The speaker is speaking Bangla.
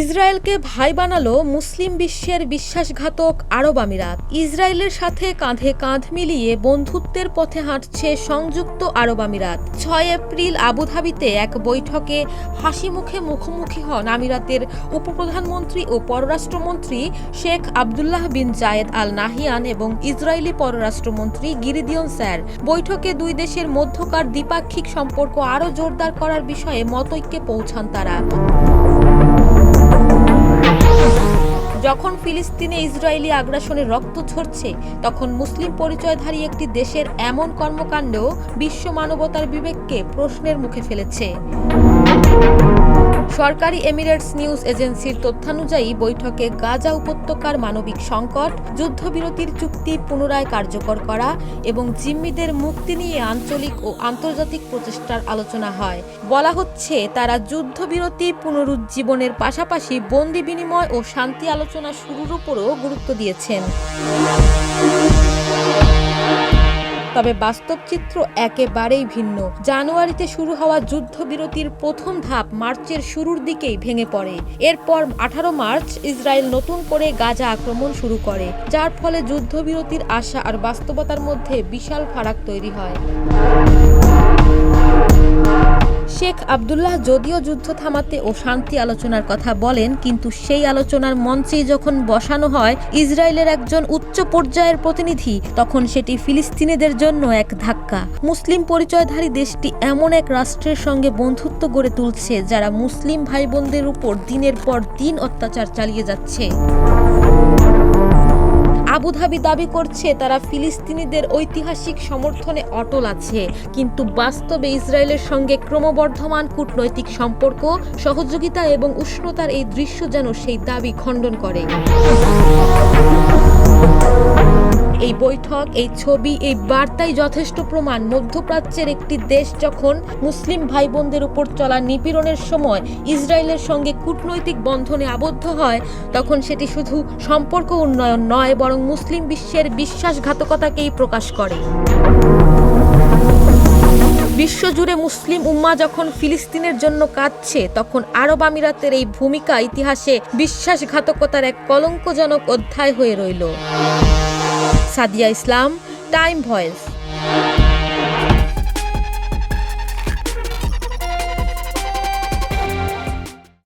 ইসরায়েলকে ভাই বানালো মুসলিম বিশ্বের বিশ্বাসঘাতক আরব আমিরাত। ইসরায়েলের সাথে কাঁধে কাঁধ মিলিয়ে বন্ধুত্বের পথে হাঁটছে সংযুক্ত আরব আমিরাত। ছয় এপ্রিল আবুধাবিতে এক বৈঠকে হাসি মুখে মুখোমুখি হন আমিরাতের উপপ্রধানমন্ত্রী ও পররাষ্ট্রমন্ত্রী শেখ আবদুল্লাহ বিন জায়েদ আল নাহিয়ান এবং ইসরায়েলি পররাষ্ট্রমন্ত্রী গিরিদিয়ন স্যার। বৈঠকে দুই দেশের মধ্যকার দ্বিপাক্ষিক সম্পর্ক আরও জোরদার করার বিষয়ে মতৈক্যে পৌঁছান তারা। যখন ফিলিস্তিনে ইসরায়েলি আগ্রাসনে রক্ত ঝরছে, তখন মুসলিম পরিচয়ধারী একটি দেশের এমন কর্মকাণ্ড বিশ্ব মানবতার বিবেককে প্রশ্নের মুখে ফেলেছে। সরকারি এমিরেটস নিউজ এজেন্সির তথ্যানুযায়ী বৈঠকে গাজা উপত্যকার মানবিক সংকট, যুদ্ধবিরতির চুক্তি পুনরায় কার্যকর করা এবং জিম্মিদের মুক্তি নিয়ে আঞ্চলিক ও আন্তর্জাতিক প্রচেষ্টার আলোচনা হয়। বলা হচ্ছে, তারা যুদ্ধবিরতি পুনরুজ্জীবনের পাশাপাশি বন্দি বিনিময় ও শান্তি আলোচনা শুরুর উপরও গুরুত্ব দিয়েছেন। তবে বাস্তব চিত্র একেবারেই ভিন্ন। জানুয়ারিতে শুরু হওয়া যুদ্ধবিরতির প্রথম ধাপ মার্চের শুরুর দিকেই ভেঙে পড়ে। এরপর আঠারো মার্চ ইসরায়েল নতুন করে গাজা আক্রমণ শুরু করে, যার ফলে যুদ্ধবিরতির আশা আর বাস্তবতার মধ্যে বিশাল ফারাক তৈরি হয়। শেখ আবদুল্লাহ যদিও যুদ্ধ থামাতে ও শান্তি আলোচনার কথা বলেন, কিন্তু সেই আলোচনার মঞ্চেই যখন বসানো হয় ইসরায়েলের একজন উচ্চ পর্যায়ের প্রতিনিধি, তখন সেটি ফিলিস্তিনিদের জন্য এক ধাক্কা। মুসলিম পরিচয়ধারী দেশটি এমন এক রাষ্ট্রের সঙ্গে বন্ধুত্ব গড়ে তুলছে, যারা মুসলিম ভাই বোনদের উপর দিনের পর দিন অত্যাচার চালিয়ে যাচ্ছে। আবুধাবি দাবি করছে তারা ফিলিস্তিনিদের ঐতিহাসিক সমর্থনে অটল আছে। কিন্তু বাস্তবে ইসরায়েলের সঙ্গে ক্রমবর্ধমান কূটনৈতিক সম্পর্ক, সহযোগিতা এবং উষ্ণতার এই দৃশ্য যেন সেই দাবি খণ্ডন করে। বৈঠক, এই ছবি, এই বার্তাই যথেষ্ট প্রমাণ। মধ্যপ্রাচ্যের একটি দেশ যখন মুসলিম ভাই বোনদের উপর চলা নিপীড়নের সময় ইসরায়েলের সঙ্গে কূটনৈতিক বন্ধনে আবদ্ধ হয়, তখন সেটি শুধু সম্পর্ক উন্নয়ন নয়, বরং মুসলিম বিশ্বের বিশ্বাসঘাতকতাকেই প্রকাশ করে। বিশ্বজুড়ে মুসলিম উম্মা যখন ফিলিস্তিনের জন্য কাঁদছে, তখন আরব আমিরাতের এই ভূমিকা ইতিহাসে বিশ্বাসঘাতকতার এক কলঙ্কজনক অধ্যায় হয়ে রইল। Sadia Islam, Time Voice.